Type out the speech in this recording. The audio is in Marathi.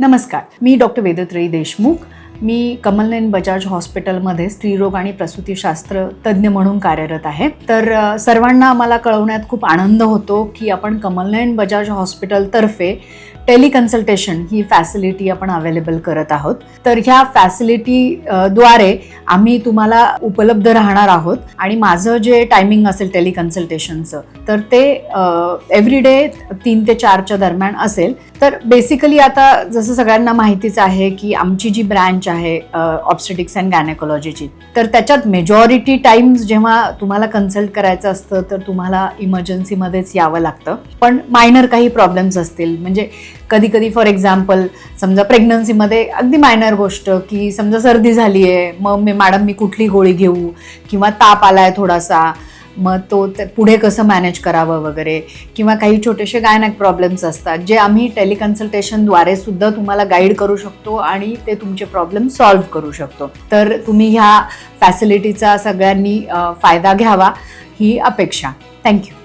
नमस्कार. मी डॉक्टर वेदत्रयी देशमुख. मी कमलनयन बजाज हॉस्पिटलमध्ये स्त्रीरोग आणि प्रसूतीशास्त्र तज्ज्ञ म्हणून कार्यरत आहे. तर सर्वांना मला कळवण्यात खूप आनंद होतो की आपण कमलनयन बजाज हॉस्पिटलतर्फे टेलिकन्सल्टेशन ही फॅसिलिटी आपण अवेलेबल करत आहोत. तर ह्या फॅसिलिटी द्वारे आम्ही तुम्हाला उपलब्ध राहणार आहोत आणि माझं जे टायमिंग असेल टेलिकन्सल्टेशनचं तर ते एव्हरी डे तीन ते चारच्या दरम्यान असेल. तर बेसिकली आता जसं सगळ्यांना माहितीच आहे की आमची जी ब्रँच आहे ऑप्स्टेटिक्स अँड गायनेकोलॉजीची तर त्याच्यात मेजॉरिटी टाइम्स जेव्हा तुम्हाला कन्सल्ट करायचं असतं तर तुम्हाला इमर्जन्सीमध्येच यावं लागतं. पण मायनर काही प्रॉब्लेम्स असतील. म्हणजे कधी कधी फॉर एक्झाम्पल समजा प्रेग्नन्सीमध्ये अगदी मायनर गोष्ट की समजा सर्दी झाली आहे मग मी मॅडम मी कुठली गोळी घेऊ? किंवा ताप आलाय थोडासा. मग तो ते पुढे कसं मॅनेज करावं वगैरे? किंवा काही छोटेसे गायनॅक प्रॉब्लेम्स असतात जे आम्ही टेलिकन्सल्टेशनद्वारे सुद्धा तुम्हाला गाईड करू शकतो आणि ते तुमचे प्रॉब्लेम सॉल्व्ह करू शकतो. तर तुम्ही ह्या फॅसिलिटीचा सगळ्यांनी फायदा घ्यावा ही अपेक्षा. थँक्यू